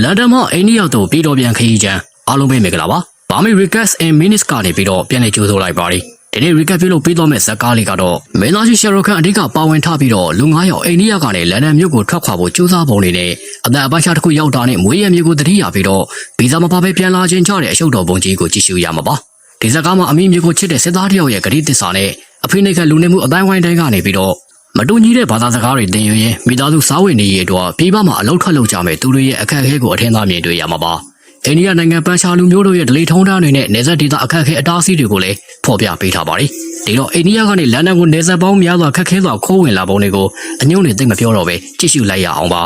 လန်ဒန်မှာအိန္ဒိယသို့ပြည်တော်ပြန်ခရီးချမ်းအားလုံးပဲမင်္ဂလာပါဘာမီ request in minutes ကနေပြီးတော့ပြန်လည်ကြိုဆိုလိုက်ပါရီဒီနေ့ recap ပြုလုပ်ပေးသွားမယ့်ဇာတ်ကားလေးကတော့မင်းသားကြီးရှယ်ရိုခန်အဓိကပါဝင်ထားပြီးတော့လူ9ယောက်အိန္ဒိယကနေလန်ဒန်မြို့ကိုထွက်ခွာဖို့ကြိုးစားပုံနေနဲ့အသက်အပိုင်ရှာတစ်ခုရောက်တာနဲ့မွေးရမျိုးကိုတတိယပြီးတော့ဗီဇာမပါဘဲပြန်လာခြင်းကြတဲ့အရှုပ်တော်ပုံကြီးကိုကြည့်ရှုရမှာပါဒီဇာတ်ကားမှာအမိမျိုးကိုချစ်တဲ့စစ်သားတစ်ယောက်ရဲ့ဂရိတစ္ဆာနဲ့အဖိနှိတ်ခတ်လူနေမှုအတိုင်းဝိုင်းတိုင်းကနေပြီးတော့ မတူညီတဲ့ဘာသာစကားတွေသင်ယူရင်မိသားစုစားဝတ်နေရေးအတွက်ပြည်ပမှာအလောက်ထွက်လောက်ကြမဲ့သူတို့ရဲ့အခက်အခဲကိုအထင်သာမြင်တွေ့ရမှာပါ။အိန္ဒိယနိုင်ငံပန်ရှာလူမျိုးတို့ရဲ့ဒလိထုံးတန်းတွေနဲ့နေဆက်ဒေသအခက်အခဲအတားအဆီးတွေကိုလည်းဖော်ပြပေးထားပါတယ်။ဒီတော့အိန္ဒိယကနေလန်ဒန်ကိုနေဆက်ပေါင်းများစွာခက်ခဲစွာခိုးဝင်လာပုံတွေကိုအညုံနဲ့သိမပြောတော့ပဲကြည့်ရှုလိုက်ရအောင်ပါ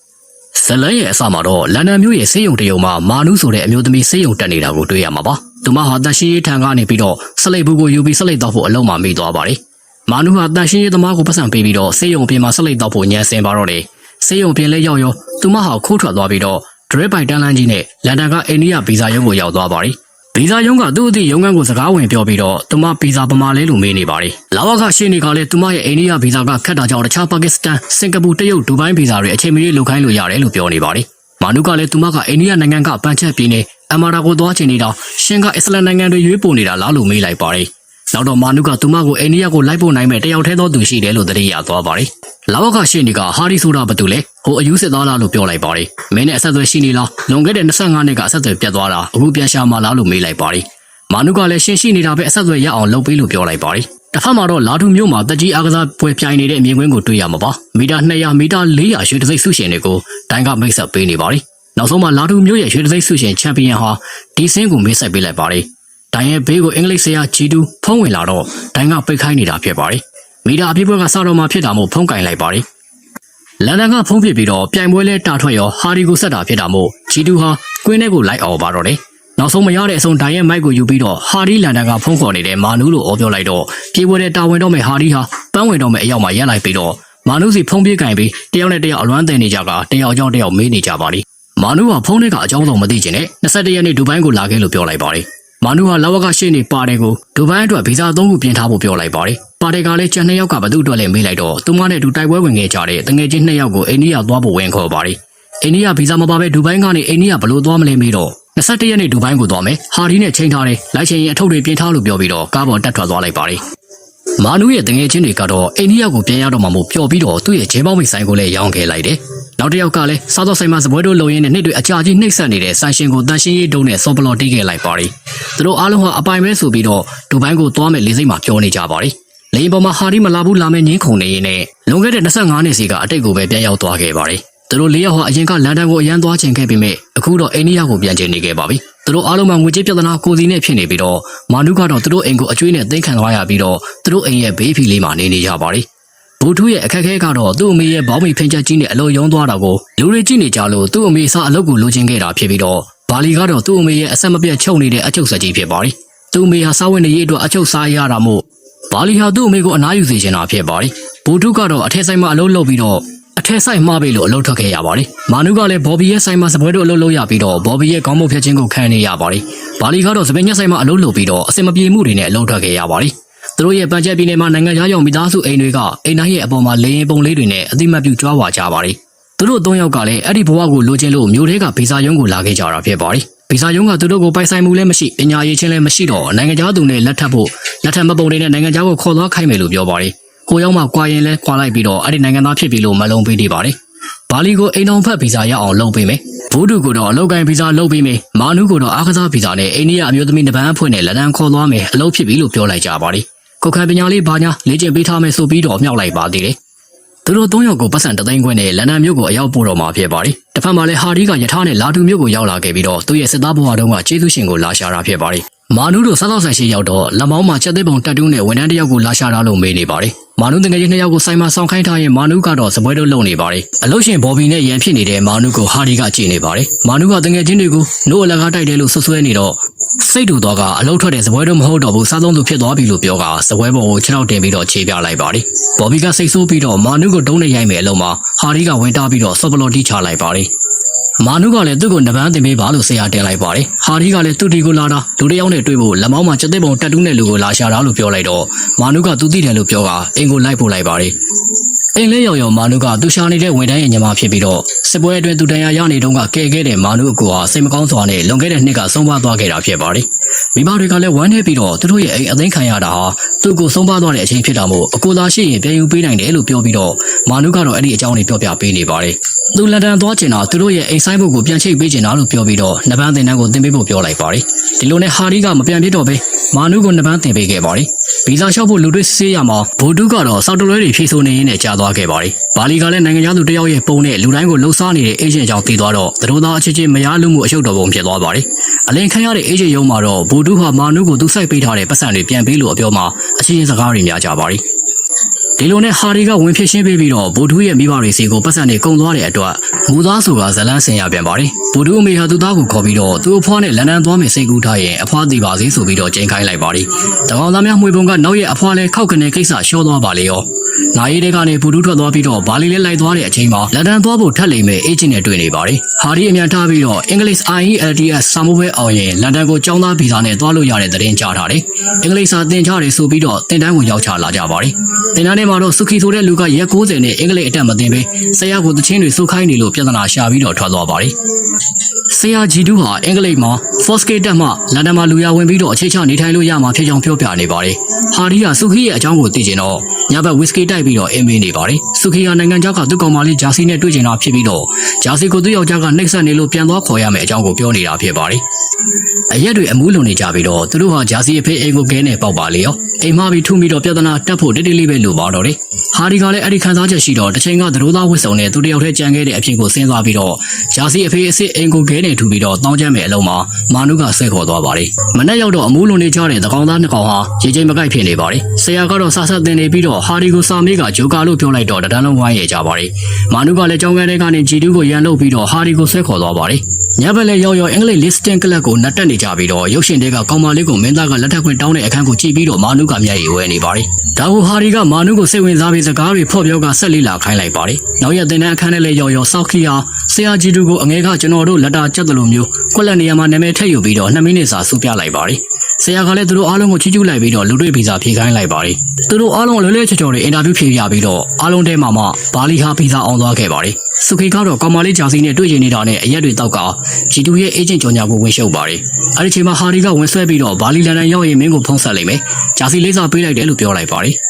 ။ဇလန်ရဲ့အစမှာတော့လန်ဒန်မြို့ရဲ့စေယုံတရုံမှာမာနုဆိုတဲ့အမျိုးသမီးစေယုံတက်နေတာကိုတွေ့ရမှာပါ။သူမဟာတန်ရှိရေးထံကနေပြီးတော့ဆလိပ်ဘူးကိုယူပြီးဆလိပ်တော့ဖို့အလုံးမှာမိသွားပါတယ်။ မာနုဟာတန်ရှိရေးသမားကိုပတ်စံပေးပြီးတော့စေယုံပြင်မှာဆလိပ်တော့ဖို့ညံစင်ပါတော့တယ်။စေယုံပြင်လဲရောက်ရောသူမဟာခိုးထွက်သွားပြီးတော့ဒရက်ပိုင်တန်းလန်းကြီးနဲ့လန်ဒန်ကအိန္ဒိယဗီဇာရုံးကိုရောက်သွားပါတယ်။ဗီဇာရုံးကသူ့အသည့်ရုံးခန်းကိုစကားဝင်ပြောပြီးတော့သူမဗီဇာပမာလဲလို့မေးနေပါတယ်။လာဝကရှိနေကလည်းသူမရဲ့အိန္ဒိယဗီဇာကခက်တာကြောင့်တခြားပါကစ္စတန်စင်ကာပူတရုတ်ဒူဘိုင်းဗီဇာတွေအချိန်မရွေးလုပ်ခိုင်းလို့ရတယ်လို့ပြောနေပါတယ်။မာနုကလည်းသူမကအိန္ဒိယနိုင်ငံကပန်ချက်ပြည်နယ်အမာရာကိုသွားချင်နေတာရှင်ကအစ္စလမ်နိုင်ငံတွေရွေးပို့နေတာလားလို့မေးလိုက်ပါတယ်။ နောက်တော့မာနုကသူမကိုအိန္ဒိယကိုလိုက်ပို့နိုင်မဲ့တယောက်တည်းသောသူရှိတယ်လို့သိရသွားပါတယ်။လာဝကရှိနေကဟာရီဆိုတာဘာတူလဲဟိုအယူစစ်သားလားလို့ပြောလိုက်ပါတယ်။မင်းနဲ့အဆက်အသွယ်ရှိနေလားလွန်ခဲ့တဲ့25နှစ်ကအဆက်အသွယ်ပြတ်သွားတာအခုပြန်ရှာမှလားလို့မေးလိုက်ပါတယ်။မာနုကလည်းရှင်းရှိနေတာပဲအဆက်အသွယ်ရအောင်လုပ်ပေးလို့ပြောလိုက်ပါတယ်။တစ်ဖက်မှာတော့လာထူမြို့မှာတက်ကြီးအားကစားပွဲပြိုင်နေတဲ့အမြင်ကွင်းကိုတွေ့ရမှာပါ။မီတာ200မီတာ400ရွှေတစိမ့်ဆုရှင်တွေကိုတိုင်းကမိတ်ဆက်ပေးနေပါတယ်။နောက်ဆုံးမှာလာထူမြို့ရဲ့ရွှေတစိမ့်ဆုရှင်ချန်ပီယံဟာဒီစင်းကိုမိတ်ဆက်ပေးလိုက်ပါတယ်။ တိုင်းရဲ့ဘေးကိုအင်္ဂလိပ်ဆရာဂျီတူဖုံးဝင်လာတော့တိုင်းကပိတ်ခိုင်းနေတာဖြစ်ပါတယ်။မီတာအပြည့်ပွဲကစတော့မှဖြစ်တာမို့ဖုံးကင်လိုက်ပါတယ်။လန်ဒန်ကဖုံးပြပြီးတော့ပြိုင်ပွဲလဲတာထွက်ရောဟာဒီကိုဆက်တာဖြစ်တာမို့ဂျီတူဟာကွင်းထဲကိုလိုက်အောင်ပါတော့တယ်။နောက်ဆုံးမရတဲ့အဆုံးဒိုင်ရဲ့မိုက်ကိုယူပြီးတော့ဟာဒီလန်ဒန်ကဖုံးခေါ်နေတဲ့မာနူးလို့အော်ပြောလိုက်တော့ပြေပွဲတဲ့တာဝန်တော့မဲ့ဟာဒီဟာပန်းဝင်တော့မဲ့အရောက်မှာရက်လိုက်ပြီးတော့မာနူးစီဖုံးပြေးကင်ပြီးတယောက်နဲ့တယောက်အလွမ်းတင်နေကြကတယောက်အကြောင်းတယောက်မေးနေကြပါလိမာနူးကဖုံးထဲကအကြောင်းဆုံးမသိချင်နဲ့21ရက်နေ့ဒူဘိုင်းကိုလာခဲ့လို့ပြောလိုက်ပါတယ် မာနူးဟာလာဝကရှေ့နေပါတယ်ကိုဒူဘိုင်းအတွက်ဗီဇာသုံးခုပြင်ထားဖို့ပြောလိုက်ပါတယ်ပါတယ်ကလည်းကျန်နှစ်ယောက်ကဘသူ့အတွက်လည်းမေးလိုက်တော့သူမနဲ့အတူတိုက်ပွဲဝင်ခဲ့ကြတဲ့တငယ်ချင်းနှစ်ယောက်ကိုအိန္ဒိယသွားဖို့ဝင်ခေါ်ပါတယ်အိန္ဒိယဗီဇာမပါဘဲဒူဘိုင်းကနေအိန္ဒိယဘလို့သွားမလဲမေးတော့21ရက်နေ့ဒူဘိုင်းကိုသွားမယ်ဟာဒီနဲ့ချိန်ထားတယ်လိုက်ချိန်ရင်အထုပ်တွေပြင်ထားလို့ပြောပြီးတော့ကားပေါ်တက်ထွက်သွားလိုက်ပါတယ်မာနူးရဲ့တငယ်ချင်းတွေကတော့အိန္ဒိယကိုပြန်ရတော့မှမို့ပျော်ပြီးတော့သူ့ရဲ့ဂျဲပေါင်းမိတ်ဆိုင်ကိုလည်းရောင်းခဲ့လိုက်တယ် နောက်တစ်ယောက်ကလည်းစားသောက်ဆိုင်မှာစပွဲတို့လုံရင်းနဲ့နှိပ်တွေအကြာကြီးနှိပ်ဆက်နေတဲ့ဆိုင်ရှင်ကိုတန်ရှင်းရေးတုံးနဲ့စောပလော်တီးခဲ့လိုက်ပါတယ်သူတို့အားလုံးဟာအပိုင်ပဲဆိုပြီးတော့ဒူဘိုင်းကိုသွားမဲ့လေးစိတ်မှာပြောနေကြပါတယ်လိန်ပေါ်မှာဟာဒီမလာဘူးလာမဲ့ငင်းခုန်နေရင်နဲ့လွန်ခဲ့တဲ့25နှစ်စီကအတိတ်ကိုပဲပြန်ရောက်သွားခဲ့ပါတယ်သူတို့လေးယောက်ဟာအရင်ကလန်ဒန်ကိုအရန်သွားချင်ခဲ့ပေမဲ့အခုတော့အိန္ဒိယကိုပြန်ချင်နေခဲ့ပါပြီသူတို့အားလုံးမှာငွေကြေးပြဿနာကိုစီနဲ့ဖြစ်နေပြီးတော့မာနုကတော့သူတို့အိမ်ကိုအကျွေးနဲ့သိမ်းခံသွားရပြီးတော့သူတို့အိမ်ရဲ့ဘေးဖီလေးမှာနေနေကြပါတယ် ဘူထူးရဲ့အခက်အခဲကတော့သူ့အမေရဲ့ဘောင်းမီဖင်ချက်ကြီးနဲ့အလိုယုံသွားတာကိုလူတွေကြည့်နေကြလို့သူ့အမေစားအလုပ်ကိုလိုချင်ခဲ့တာဖြစ်ပြီးတော့ဘာလီကတော့သူ့အမေရဲ့အဆက်မပြတ်ချုပ်နေတဲ့အချုပ်ဆက်ကြီးဖြစ်ပါတယ်သူ့အမေဟာစားဝင်နေရေးအတွက်အချုပ်စားရတာမို့ဘာလီဟာသူ့အမေကိုအနားယူစေချင်တာဖြစ်ပါတယ်ဘူထူးကတော့အထက်ဆိုင်မှာအလုပ်လုပ်ပြီးတော့အထက်ဆိုင်မှားပြီလို့အလုပ်ထွက်ခဲ့ရပါတယ်။မာနုကလည်းဘော်ဘီရဲ့ဆိုင်မှာစပွဲတို့အလုပ်လုပ်ရပြီးတော့ဘော်ဘီရဲ့ခေါင်းမုတ်ဖြတ်ခြင်းကိုခံနေရပါတယ်။ဘာလီကတော့စပင်ညက်ဆိုင်မှာအလုပ်လုပ်ပြီးတော့အစင်မပြေမှုတွေနဲ့အလုပ်ထွက်ခဲ့ရပါတယ်။ သူတို့ရဲ့ပန်ချက်ပြည်နယ်မှာနိုင်ငံသားရောက်မိသားစုအိမ်တွေကအိမ်တိုင်းရဲ့အပေါ်မှာလေရင်ပုံလေးတွေနဲ့အတိမတ်ပြုကြွားဝါကြပါတယ်။သူတို့သုံးယောက်ကလည်းအဲ့ဒီဘဝကိုလိုချင်လို့မျိုးတွေကဗီဇာရုံးကိုလာခဲ့ကြတာဖြစ်ပါတယ်။ဗီဇာရုံးကသူတို့ကိုပိုင်ဆိုင်မှုလည်းမရှိပညာရေးချင်းလည်းမရှိတော့နိုင်ငံသားသူနဲ့လက်ထပ်ဖို့လက်ထပ်မပုံတွေနဲ့နိုင်ငံသားကိုခေါ်သွားခိုင်းမယ်လို့ပြောပါတယ်။ကိုရောက်မှကွာရင်လဲကွာလိုက်ပြီးတော့အဲ့ဒီနိုင်ငံသားဖြစ်ပြီလို့မလုံးပေးနေပါတယ်။ဘာလီကိုအိမ်အောင်ဖက်ဗီဇာရအောင်လုပ်ပေးမယ်။ဘူဒူကိုတော့အလုပ်ကိုင်ဗီဇာလုပ်ပေးမယ်။မာနုကိုတော့အားကစားဗီဇာနဲ့အိန္ဒိယအမျိုးသမီးနှစ်ပန်းအဖွဲ့နဲ့လက်နံခေါ်သွားမယ်အလုပ်ဖြစ်ပြီလို့ပြောလိုက်ကြပါတယ်။ ကိုခံပညာလေးဘာညာလေ့ကျင့်ပေးထားမယ်ဆိုပြီးတော့မြောက်လိုက်ပါသေးတယ်။သူတို့သုံးယောက်ကိုပတ်စံတသိန်းခွင့်နဲ့လန်ဒန်မြို့ကိုအရောက်ပို့တော့မှာဖြစ်ပါတယ်။တစ်ဖက်မှာလည်းဟာဒီကယထာနဲ့လာတူမြို့ကိုရောက်လာခဲ့ပြီးတော့သူ့ရဲ့စစ်သားဘဝတုန်းကကျေးဇူးရှင်ကိုလာရှာတာဖြစ်ပါတယ်။မာနုတို့စားသောက်ဆိုင်ရှိရောက်တော့လက်မောင်းမှာချက်သေးပုံတက်တူးနဲ့ဝန်ထမ်းတစ်ယောက်ကိုလာရှာတာလို့မေးနေပါတယ်။ မာနုတငယ်ချင်းနှစ်ယောက်ကိုဆိုင်မှာဆောင်ခိုင်းထားရင်မာနုကတော့စပွဲတို့လုံနေပါတယ်။အလို့ရှင်ဘော်ဘီနဲ့ရန်ဖြစ်နေတဲ့မာနုကိုဟာဒီကကြည့်နေပါတယ်။မာနုကတငယ်ချင်းတွေကိုနို့အလကားတိုက်တယ်လို့ဆွဆွဲနေတော့စိတ်တူတော့ကအလုတ်ထွက်တဲ့စပွဲတို့မဟုတ်တော့ဘူးစားသုံးသူဖြစ်သွားပြီလို့ပြောကစပွဲပေါ်ကိုခြေထောက်တင်ပြီးတော့ခြေပြလိုက်ပါတယ်။ဘော်ဘီကစိတ်ဆိုးပြီးတော့မာနုကိုတုံးနဲ့ရိုက်မယ်အလုံးမှာဟာဒီကဝင်တာပြီးတော့ဆော့ပလော်တီချလိုက်ပါတယ်။ မာနုကလည်းသူ့ကိုနဗန်းတင်ပေးပါလို့ဆရာတင်လိုက်ပါတယ်။ဟာဒီကလည်းသူ့တီကိုလာတာလူတစ်ယောက်နဲ့တွေ့ဖို့လက်မောင်းမှာစက်သိပ်ပုံတက်တူးနဲ့လူကိုလာရှာတာလို့ပြောလိုက်တော့မာနုကသူသိတယ်လို့ပြောကအင်ကိုလိုက်ပို့လိုက်ပါတယ်။အိမ်လဲရော်ရော်မာနုကသူရှာနေတဲ့ဝန်ထမ်းရဲ့ညီမဖြစ်ပြီးတော့စစ်ပွဲအတွင်းသူတရားရနေတုန်းကကဲခဲ့တဲ့မာနုအကူဟာစိတ်မကောင်းစွာနဲ့လွန်ခဲ့တဲ့နှစ်ကဆုံးပါသွားခဲ့တာဖြစ်ပါတယ်။မိဘတွေကလည်းဝမ်းနည်းပြီးတော့သူတို့ရဲ့အိမ်အသိမ်းခံရတာဟာသူ့ကိုဆုံးပါသွားတဲ့အချိန်ဖြစ်တာမို့အကူသာရှိရင်ပြန်ယူပေးနိုင်တယ်လို့ပြောပြီးတော့မာနုကတော့အဲ့ဒီအကြောင်းတွေပြောပြပေးနေပါတယ်။ သူလန်ဒန်သွားချင်တာသူတို့ရဲ့အိမ်ဆိုင်ဘုတ်ကိုပြန်ချိတ်ပေးချင်တာလို့ပြောပြီးတော့နှစ်ပန်းတင်တန်းကိုတင်ပေးဖို့ပြောလိုက်ပါတယ်။ဒီလိုနဲ့ဟာရီကမပြန်ဖြစ်တော့ဘဲမာနုကိုနှစ်ပန်းတင်ပေးခဲ့ပါတယ်။ဗီဇာလျှောက်ဖို့လူတွေစစ်ဆေးရမှာဗိုလ်တူးကတော့စောက်တလွဲတွေဖြည့်ဆို့နေရင်းနဲ့ကြာသွားခဲ့ပါတယ်။ဘာလီကလည်းနိုင်ငံသားသူတယောက်ရဲ့ပုံနဲ့လူတိုင်းကိုလှုပ်ရှားနေတဲ့အေဂျင့်ကြောင့်တည်သွားတော့သူတို့သားအချင်းချင်းမရလူမှုအရှုပ်တော်ပုံဖြစ်သွားပါတယ်။အလင်ခံရတဲ့အေဂျင့်ရုံးမှာတော့ဗိုလ်တူးဟာမာနုကိုသူစိုက်ပေးထားတဲ့ပတ်စံတွေပြန်ပေးလို့အပြောမှာအချင်းချင်းစကားတွေများကြပါတယ်။ ဒီလိုနဲ့ဟာရီကဝင်ဖြစ်ရှင်းပေးပြီးတော့ဗိုလ်တူးရဲ့မိဘတွေစီကိုပတ်စံတွေကုန်သွားတဲ့အတွက်မူသားဆိုတာဇလန်းဆင်ရပြန်ပါတယ်။ဗိုလ်တူးအမေဟာသူ့သားကိုခေါ်ပြီးတော့သူ့အဖွားနဲ့လန်ဒန်သွားမယ်စိတ်ကူးထားရင်အဖွားတည်ပါစေဆိုပြီးတော့ချိန်ခိုင်းလိုက်ပါတယ်။တကောင်သားများမှွေပုံကနောက်ရဲ့အဖွားလဲခောက်ကနေကိစ္စရှော့သွားပါလေရော။နာရီတွေကနေဗိုလ်တူးထွက်သွားပြီးတော့ဘာလီလဲလိုက်သွားတဲ့အချိန်မှာလန်ဒန်သွားဖို့ထပ်လိမ့်မယ်အေဂျင့်နဲ့တွေ့နေပါတယ်။ဟာရီအမြန်ထားပြီးတော့ English IELTS စာမိုးပွဲအောင်ရင်လန်ဒန်ကိုចောင်းသားဗီဇာနဲ့သွားလို့ရတဲ့သတင်းကြားထားတယ်။အင်္ဂလိပ်စာသင်ကြားတယ်ဆိုပြီးတော့တင်တန်းကိုရောက်ချလာကြပါတယ်။တင်တန်းထဲမှာတော့စုခီဆိုတဲ့လူကရက်90နဲ့အင်္ဂလိပ်အတက်မတင်ပဲဆရာကိုတချင်းတွေစုခိုင်းနေလို့ပြဿနာရှာပြီးတော့ထွက်သွားပါတယ်။ဆရာဂျီတူးဟာအင်္ဂလိပ်မှာ Foskate တက်မှလန်ဒန်မှာလူရဝင်ပြီးတော့အခြေချနေထိုင်လို့ရမှာဖြစ်ကြောင်းပြောပြနေပါတယ်။ဟာရီကစုခီရဲ့အကြောင်းကိုသိချင်တော့ညဘက်ဝီစကီတိုက်ပြီးတော့အင်းမင်းနေပါတယ်။စုခီကနိုင်ငံခြားကသူ့ကောင်မလေးဂျာစီနဲ့တွေ့ချင်တာဖြစ်ပြီးတော့ဂျာစီကိုသူ့ယောက်ျားကနှိပ်စက်နေလို့ပြန်သွားခေါ်ရမယ်အကြောင်းကိုပြောနေတာဖြစ်ပါတယ်။အရက်တွေအမူးလုံနေကြပြီးတော့သူတို့ဟာဂျာစီအဖေအိမ်ကိုကဲနေပေါက်ပါလေရောအိမ်မပြီးထူပြီးတော့ပြဿနာတက်ဖို့တိတိလေးပဲလိုပါတော့တယ်ဟာဒီကလည်းအဲ့ဒီခံစားချက်ရှိတော့တစ်ချိန်ကသရိုးသားဝစ်စုံနဲ့သူတယောက်တည်းကြံခဲ့တဲ့အဖြစ်ကိုစဉ်းစားပြီးတော့ဂျာစီအဖေအစ်စ်အိမ်ကိုကဲနေထူပြီးတော့တောင်းကျမ်းမဲ့အလုံးမှာမာနုကဆဲခေါ်သွားပါတယ်မနေ့ရောက်တော့အမူးလုံနေကြတဲ့သကောင်သားနှစ်ကောင်ဟာရေချိန်မကိုက်ဖြစ်နေပါတယ်ဆရာကတော့ဆာဆက်တင်နေပြီးတော့ဟာဒီကိုစာမေးကဂျိုကာလို့ပြောလိုက်တော့တဒန်းလုံးဝိုင်းရကြပါတယ်မာနုကလည်းကြောင်းကန်းထဲကနေဂျီတူးကိုရန်လုပ်ပြီးတော့ဟာဒီကိုဆဲခေါ်သွားပါတယ်ညဘက်လည်းရောက်ရောက်အင်္ဂလိပ် listing ကလပ်ကိုနှက်တက်နေကြပြီးတော့ရုပ်ရှင်တွေကကောင်မလေးကိုမင်းသားကလက်ထပ်ခွင့်တောင်းတဲ့အခန်းကိုကြည့်ပြီးတော့မာနုကမျက်ရည်ဝဲနေပါတယ်။ဒါကိုဟာရီကမာနုကိုစိတ်ဝင်စားပြီးစကားတွေဖော့ပြောကဆက်လေးလာခိုင်းလိုက်ပါတယ်။နောက်ရက်တင်တဲ့အခန်းထဲလည်းရောက်ရောက်စောက်ခီယာဆရာဂျီတူကိုအငဲကကျွန်တော်တို့လက်တာကျက်တယ်လို့မျိုးကွက်လက်နေရာမှာနာမည်ထည့်ယူပြီးတော့2မိနစ်စာစူပြလိုက်ပါတယ်။ဆရာကလည်းသူတို့အားလုံးကိုချီးကျူးလိုက်ပြီးတော့လူတွေ့ဗီဇာဖြေခိုင်းလိုက်ပါတယ်။သူတို့အားလုံးလွယ်လွယ်ချော်ချော်တွေအင်တာဗျူးဖြေရပြီးတော့အားလုံးထဲမှာမှဘာလီဟာဗီဇာအောင်သွားခဲ့ပါတယ်။စုခီကတော့ကောင်မလေးဂျာစီနဲ့တွေ့ကျင်နေတာနဲ့အရက်တွေတောက်ကဂျီတူရဲ့အေဂျင့်ကြော်ညာကိုဝင်ရှုပ်ပါတယ်။အဲဒီချိန်မှာဟာရီကဝင်ဆွဲပြီးတော့ဘာလီလန်ဒန်ရောက်ရင်မင်းကိုဖုံးဆက်လိုက်မယ်။ဂျာစီလေးစားပေးလိုက်တယ်လို့ပြောလိုက်ပါတယ်။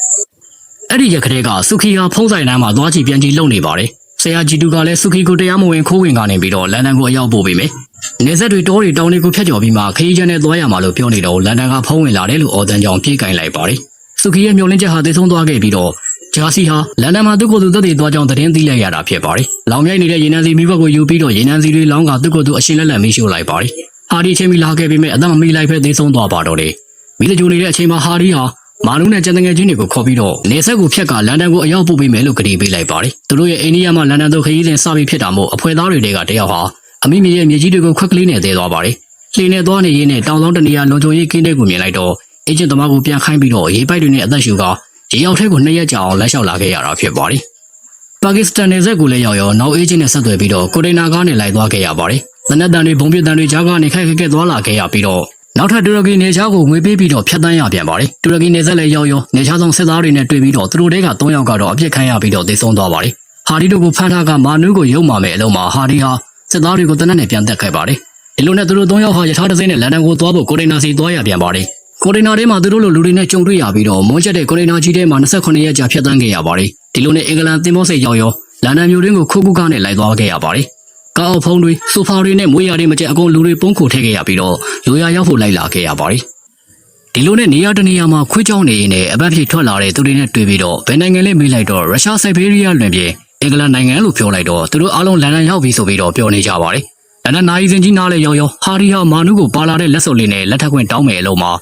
အဲ့ဒီရက်ကလေးကစုခီဟာဖုံးဆိုင်တန်းမှာသွားကြည့်ပြန်ကြည့်လုပ်နေပါတယ်။ဆရာဂျီတူကလည်းစုခီကိုတရားမဝင်ခိုးဝင်ကနေပြီးတော့လန်ဒန်ကိုအရောက်ပို့ပေးမယ်။နေဆက်တွေတောတွေတောင်တွေကိုဖျက်ကျော်ပြီးမှခရီးချမ်းနဲ့သွားရမှာလို့ပြောနေတော့လန်ဒန်ကဖုံးဝင်လာတယ်လို့အော်တန်ကြောင်ပြေးကင်လိုက်ပါတယ်။စုခီရဲ့မျောလင်းချက်ဟာသိဆုံးသွားခဲ့ပြီးတော့ဂျာစီဟာလန်ဒန်မှာသူ့ကိုယ်သူသက်တည်သွားကြောင်းသတင်းသိလိုက်ရတာဖြစ်ပါတယ်။လောင်မြိုက်နေတဲ့ရေနံစီမိဘကိုယူပြီးတော့ရေနံစီတွေလောင်းကသူ့ကိုယ်သူအရှင်လက်လက်မိရှို့လိုက်ပါတယ်။ဟာဒီချင်းမီလာခဲ့ပြီးမဲ့အသက်မမီလိုက်ဖဲသိဆုံးသွားပါတော့တယ်။မိတကြိုနေတဲ့အချိန်မှာဟာဒီဟာ မာနုနဲ့ကျန်တငယ်ချင်းတွေကိုခေါ်ပြီးတော့နေဆက်ကိုဖျက်ကလန်ဒန်ကိုအရောက်ပို့ပေးမယ်လို့ကတိပေးလိုက်ပါတယ်။သူတို့ရဲ့အိန္ဒိယမှာလန်ဒန်သို့ခရီးစဉ်စပြီးဖြစ်တာမို့အဖွဲသားတွေကတယောက်ဟာအမိမိရဲ့မြေကြီးတွေကိုခွက်ကလေးနဲ့သေးသွားပါတယ်။လှေနဲ့သွားနေရင်းနဲ့တောင်ဆောင်တနေရာလုံခြုံရေးကင်းတဲ့ကိုမြင်လိုက်တော့အေဂျင့်သမားကိုပြန်ခိုင်းပြီးတော့ရေးပိုက်တွေနဲ့အသက်ရှူကရေရောက်ထဲကိုနှစ်ရက်ကြာအောင်လက်လျှောက်လာခဲ့ရတာဖြစ်ပါတယ်။ပါကစ္စတန်နယ်စပ်ကိုလည်းရောက်ရောနောက်အေဂျင့်နဲ့ဆက်သွယ်ပြီးတော့ကိုတိန်နာကားနဲ့လိုက်သွားခဲ့ရပါတယ်။သနက်တန်တွေဘုံပြတန်တွေကြားကနေခိုက်ခက်ခက်သွားလာခဲ့ရပြီးတော့ နောက်ထပ်တူရကီနေချားကိုငွေပေးပြီးတော့ဖျက်တမ်းရပြန်ပါတယ်။တူရကီနေဆက်လည်းရောက်ရောနေချားဆောင်စစ်သားတွေနဲ့တွေ့ပြီးတော့သူတို့တွေက၃ယောက်ကတော့အပြစ်ခံရပြီးတော့သေဆုံးသွားပါတယ်။ဟာဒီတို့ကိုဖမ်းထားကမာနူးကိုရုံမာမယ်အလုံးမှာဟာဒီဟာစစ်သားတွေကိုတနက်နဲ့ပြန်တက်ခဲ့ပါတယ်။ဒီလိုနဲ့သူတို့၃ယောက်ဟာယထာတစ်စိမ့်နဲ့လန်ဒန်ကိုသွားဖို့ကိုတိန်နာစီသွားရပြန်ပါတယ်။ကိုတိန်နာထဲမှာသူတို့လိုလူတွေနဲ့ကြုံတွေ့ရပြီးတော့မွန်းချက်တဲ့ကိုတိန်နာကြီးထဲမှာ28ရက်ကြာဖျက်တမ်းခဲ့ရပါတယ်။ဒီလိုနဲ့အင်္ဂလန်သင်္ဘောစိတ်ရောက်ရောလန်ဒန်မြို့တွင်းကိုခုခုကားနဲ့လိုက်သွားခဲ့ရပါတယ်။ ကားအုပ်ဖုံးတွေဆိုဖာတွေနဲ့မွေးရတွေမကျအကုန်လူတွေပုံးခိုထည့်ခဲ့ရပြီးတော့လူရရောက်ဖို့လိုက်လာခဲ့ရပါတယ်။ဒီလိုနဲ့နေရာတနေရာမှာခွေးကြောင်းနေရင်လည်းအပတ်ဖြစ်ထွက်လာတဲ့သူတွေနဲ့တွေ့ပြီးတော့ဘယ်နိုင်ငံလဲမေးလိုက်တော့ရုရှားစိုက်ဘေးရီးယားလွင်ပြင်အင်္ဂလန်နိုင်ငံလို့ပြောလိုက်တော့သူတို့အားလုံးလန်ဒန်ရောက်ပြီဆိုပြီးတော့ပြောနေကြပါတယ်။လန်ဒန်နိုင်စင်ကြီးနားလဲရောက်ရောက်ဟာရီဟာမာနုကိုပါလာတဲ့လက်စုပ်လေးနဲ့လက်ထပ်ခွင့်တောင်းမယ်အလုံးမှာ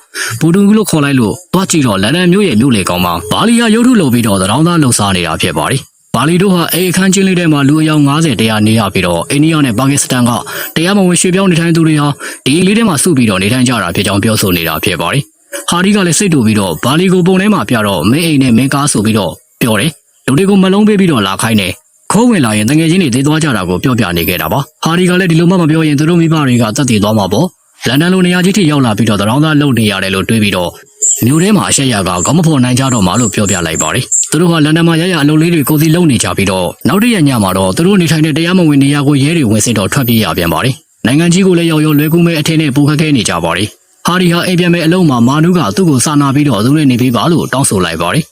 ဘူဒူလို့ခေါ်လိုက်လို့တွားကြည့်တော့လန်ဒန်မြို့ရဲ့မြို့လေကောင်မှာဘာလီယာရုပ်ထုလုပ်ပြီးတော့သတောင်းသားလှုပ်ရှားနေတာဖြစ်ပါတယ်။ ဘာလီတို့ဟာအေအခန်းချင်းလေးထဲမှာလူအယောက်90တရားနေရပြီးတော့အိန္ဒိယနဲ့ပါကစ္စတန်ကတရားမဝင်ရွှေ့ပြောင်းနေထိုင်သူတွေဟာဒီလေးထဲမှာစုပြီးတော့နေထိုင်ကြတာဖြစ်ကြောင်းပြောဆိုနေတာဖြစ်ပါတယ်။ဟာဒီကလည်းစိတ်တူပြီးတော့ဘာလီကိုပုံထဲမှာပြတော့မင်းအိမ်နဲ့မင်းကားဆိုပြီးတော့ပြောတယ်။လူတွေကိုမလုံးပေးပြီးတော့လာခိုင်းတယ်။ခိုးဝင်လာရင်တငယ်ချင်းတွေသေသွားကြတာကိုပြောပြနေခဲ့တာပါ။ဟာဒီကလည်းဒီလိုမှမပြောရင်သူတို့မိဘတွေကတတ်တည်သွားမှာပေါ့။ လန်ဒန်လိုနေရာကြီးထိရောက်လာပြီးတော့တရောင်းသားလုပ်နေရတယ်လို့တွေးပြီးတော့မြို့ထဲမှာအရှက်ရကခေါင်းမဖော်နိုင်ကြတော့မှလို့ပြောပြလိုက်ပါတယ်သူတို့ကလန်ဒန်မှာရရအလုပ်လေးတွေကိုစီလုပ်နေကြပြီးတော့နောက်တစ်ရက်ညမှာတော့သူတို့နေထိုင်တဲ့တရားမဝင်နေရာကိုရဲတွေဝင်စစ်တော့ထွက်ပြေးရပြန်ပါတယ်နိုင်ငံကြီးကိုလည်းရောက်ရောက်လွယ်ကူမဲ့အထင်းနဲ့ပူခက်ခဲနေကြပါတယ်ဟာဒီဟာအိမ်ပြန်မဲ့အလုံးမှာမာနုကသူ့ကိုစာနာပြီးတော့သူနဲ့နေပေးပါလို့တောင်းဆိုလိုက်ပါတယ်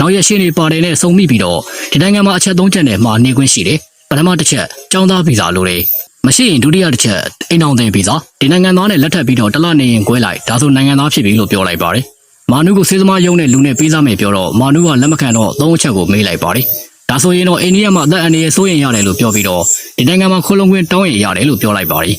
နောက်ရက်ရှင်းနေပါတယ်နဲ့စုံမိပြီးတော့ဒီနိုင်ငံမှာအချက်သုံးချက်နဲ့မှာနေခွင့်ရှိတယ်ပထမတစ်ချက်ចောင်းသားဗီဇာလိုတယ် မရှိရင်ဒုတိယတစ်ချက်အိမ်အောင်တင်ဗီဇာဒီနိုင်ငံသားနဲ့လက်ထပ်ပြီးတော့တစ်လနေရင်꿰လိုက်ဒါဆိုနိုင်ငံသားဖြစ်ပြီလို့ပြောလိုက်ပါတယ်မာနုကိုစေးသမားယုံတဲ့လူနဲ့ပေးစားမယ်ပြောတော့မာနုကလက်မခံတော့သုံးအချက်ကိုမေးလိုက်ပါတယ်ဒါဆိုရင်တော့အိန္ဒိယမှာအသက်အန္တရာယ်စိုးရင်ရတယ်လို့ပြောပြီးတော့ဒီနိုင်ငံမှာခိုးလုံခွင့်တောင်းရင်ရတယ်လို့ပြောလိုက်ပါတယ်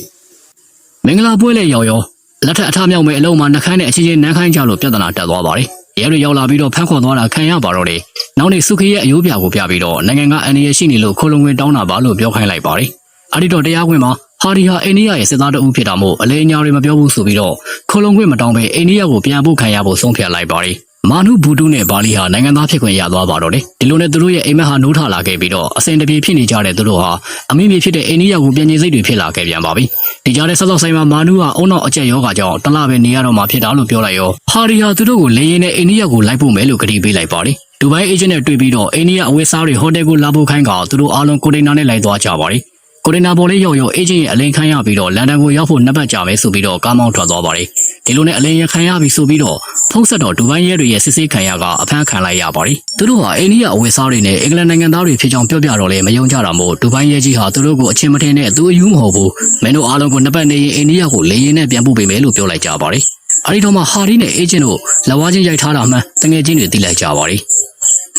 မင်္ဂလာပွဲလေရောက်ရောလက်ထပ်အထမြောက်မဲ့အလုံးမှာနှခမ်းနဲ့အချင်းချင်းနန်းခိုင်းကြလို့ပြဿနာတက်သွားပါတယ်ရဲတွေရောက်လာပြီးတော့ဖမ်းခေါ်သွားတာခံရပါတော့တယ်နောက်နေ့စုခေရဲ့အယိုးပြကိုပြပြီးတော့နိုင်ငံကအန္တရာယ်ရှိနေလို့ခိုးလုံခွင့်တောင်းတာပါလို့ပြောခိုင်းလိုက်ပါတယ် အဲ့ဒီတော့တရားခွင့်မှာဟာဒီဟာအိန္ဒိယရဲ့စစ်သားတအုပ်ဖြစ်တာမို့အလဲအညာတွေမပြောဘူးဆိုပြီးတော့ခိုးလုံခွင့်မတောင်းဘဲအိန္ဒိယကိုပြန်ဖို့ခံရဖို့ဆုံးဖြတ်လိုက်ပါတယ်မာနုဘူတုနဲ့ဘာလီဟာနိုင်ငံသားဖြစ်ခွင့်ရသွားပါတော့တယ်ဒီလိုနဲ့သူတို့ရဲ့အိမ်မက်ဟာနိုးထလာခဲ့ပြီးတော့အစင်တပြေဖြစ်နေကြတဲ့သူတို့ဟာအမိမိဖြစ်တဲ့အိန္ဒိယကိုပြန်ကျင်စိတ်တွေဖြစ်လာခဲ့ပြန်ပါပြီဒီကြားတဲ့ဆောက်ဆောက်ဆိုင်မှာမာနုကအုံနောက်အကျက်ယောဂါကြောင့်တလပဲနေရတော့မှဖြစ်တာလို့ပြောလိုက်ရောဟာဒီဟာသူတို့ကိုလေရင်နဲ့အိန္ဒိယကိုလိုက်ဖို့မယ်လို့ကတိပေးလိုက်ပါတယ်ဒူဘိုင်းအေဂျင့်နဲ့တွေ့ပြီးတော့အိန္ဒိယအဝယ်စားတွေဟိုတယ်ကိုလာဖို့ခိုင်းကသူတို့အားလုံးကိုတိန်နာနဲ့လိုက်သွားကြပါတယ် ကိုရီနာပေါ်လေးရောက်ရောက်အေဂျင့်ရဲ့အလိန်ခံရပြီးတော့လန်ဒန်ကိုရောက်ဖို့နှစ်ပတ်ကြာမယ်ဆိုပြီးတော့ကားမောင်းထွက်သွားပါတယ်ဒီလိုနဲ့အလိန်ရခံရပြီးဆိုပြီးတော့ဖုံးဆက်တော့ဒူဘိုင်းရဲတွေရဲ့စစ်ဆေးခံရကအဖမ်းခံလိုက်ရပါတယ်သူတို့ဟာအိန္ဒိယအဝယ်စားတွေနဲ့အင်္ဂလန်နိုင်ငံသားတွေဖြစ်ကြောင်းပြောပြတော့လေမယုံကြတာမို့ဒူဘိုင်းရဲကြီးဟာသူတို့ကိုအချင်းမထင်နဲ့သူအယူမဟုတ်ဘူးမင်းတို့အားလုံးကိုနှစ်ပတ်နေရင်အိန္ဒိယကိုလေရင်နဲ့ပြန်ပို့ပေးမယ်လို့ပြောလိုက်ကြပါတယ်အဲဒီတော့မှဟာဒီနဲ့အေဂျင့်တို့လက်ဝါးချင်းရိုက်ထားတာမှန်တငယ်ချင်းတွေသိလိုက်ကြပါတယ်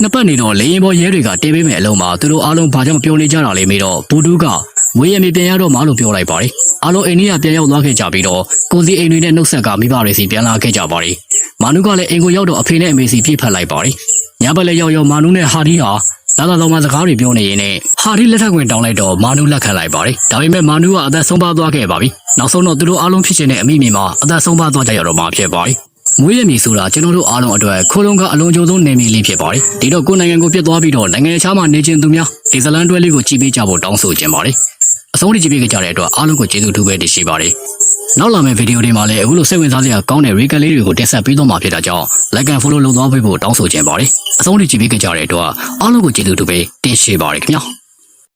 နှစ်ပတ်နေတော့လေရင်ပေါ်ရဲတွေကတင်ပေးမယ်အလုံးမှာသူတို့အားလုံးဘာကြောင့်မပြောနေကြတာလဲမေးတော့ဘူဒူးကဝေးရမီပြန်ရတော့မှလို့ပြောလိုက်ပါတယ်အားလုံးအိန္ဒိယပြန်ရောက်သွားခဲ့ကြပြီးတော့ကိုစီအိမ်တွေနဲ့နှုတ်ဆက်ကမိဘတွေစီပြန်လာခဲ့ကြပါတယ်မာနုကလည်းအိမ်ကိုရောက်တော့အဖေနဲ့အမေစီပြည့်ဖက်လိုက်ပါတယ်ညဘက်လည်းရောက်ရောက်မာနုနဲ့ဟာဒီဟာလာလာတော့မှစကားတွေပြောနေရင်နဲ့ဟာဒီလက်ထက်ဝင်တောင်းလိုက်တော့မာနုလက်ခံလိုက်ပါတယ်ဒါပေမဲ့မာနုကအသက်ဆုံးပါသွားခဲ့ပါပြီနောက်ဆုံးတော့သူတို့အားလုံးဖြစ်ချင်တဲ့အမိမိမှာအသက်ဆုံးပါသွားကြရတော့မှဖြစ်ပါတယ် မွေးရမည်ဆိုတာကျွန်တော်တို့အားလုံးအတွက်ခိုးလုံးကအလုံးကျုံဆုံးနေမည်လေးဖြစ်ပါတယ်ဒီတော့ကိုယ်နိုင်ငံကိုပြစ်သွားပြီးတော့နိုင်ငံခြားမှာနေခြင်းသူများဒီဇလန်တွဲလေးကိုကြည်ပေးကြဖို့တောင်းဆိုခြင်းပါတယ်အဆုံးထိကြည့်ပေးကြတဲ့အတွက်အားလုံးကိုကျေးဇူးတူပဲတင်ရှိပါတယ်နောက်လာမယ့်ဗီဒီယိုတွေမှာလည်းအခုလိုစိတ်ဝင်စားစရာကောင်းတဲ့ recap လေးတွေကိုတင်ဆက်ပေးသွားမှာဖြစ်တာကြောင့် like and follow လုပ်သွားပေးဖို့တောင်းဆိုခြင်းပါတယ်အဆုံးထိကြည့်ပေးကြတဲ့အတွက်အားလုံးကိုကျေးဇူးတူပဲတင်ရှိပါတယ်ခင်ဗျာ